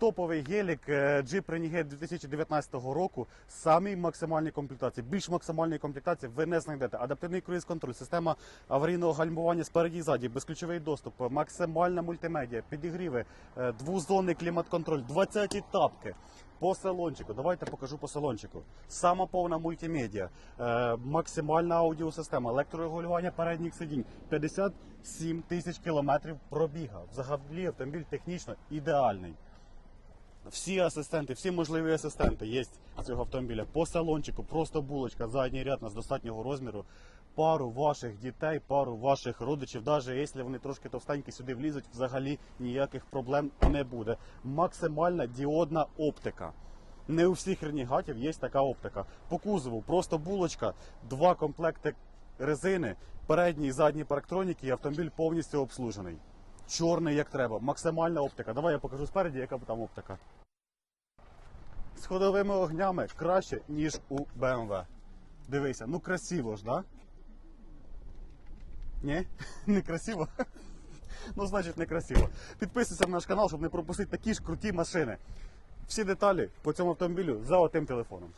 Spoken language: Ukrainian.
топовий гелік е, Jeep Renegade 2019 року. Самі максимальні комплектації. Більш максимальної комплектації ви не знайдете. Адаптивний круїз контроль, система аварійного гальмування спереді і ззаді, безключовий доступ, максимальна мультимедіа, підігріви, е, двозонний клімат-контроль, 20 тапки. По салончику, давайте покажу по салончику. Сама повна мультимедіа, е, максимальна аудіосистема, електрорегулювання передніх сидінь, 57 тисяч кілометрів пробіга. Взагалі автомобіль технічно ідеальний. Всі асистенти, всі можливі асистенти є цього автомобіля. По салончику, просто булочка, задній ряд нас достатнього розміру. Пару ваших дітей, пару ваших родичів, навіть якщо вони трошки товстенькі сюди влізуть, взагалі ніяких проблем не буде. Максимальна діодна оптика. Не у всіх ренегатів є така оптика. По кузову просто булочка, два комплекти резини, передній і задній парктроніки, і автомобіль повністю обслужений. Чорний як треба, максимальна оптика. Давай я покажу спереді, яка там оптика. З ходовими огнями краще, ніж у BMW. Дивися, ну красиво ж, да? Ні? Не красиво? Ну, значить, не красиво. Підписуйся на наш канал, щоб не пропустити такі ж круті машини. Всі деталі по цьому автомобілю за отим телефоном.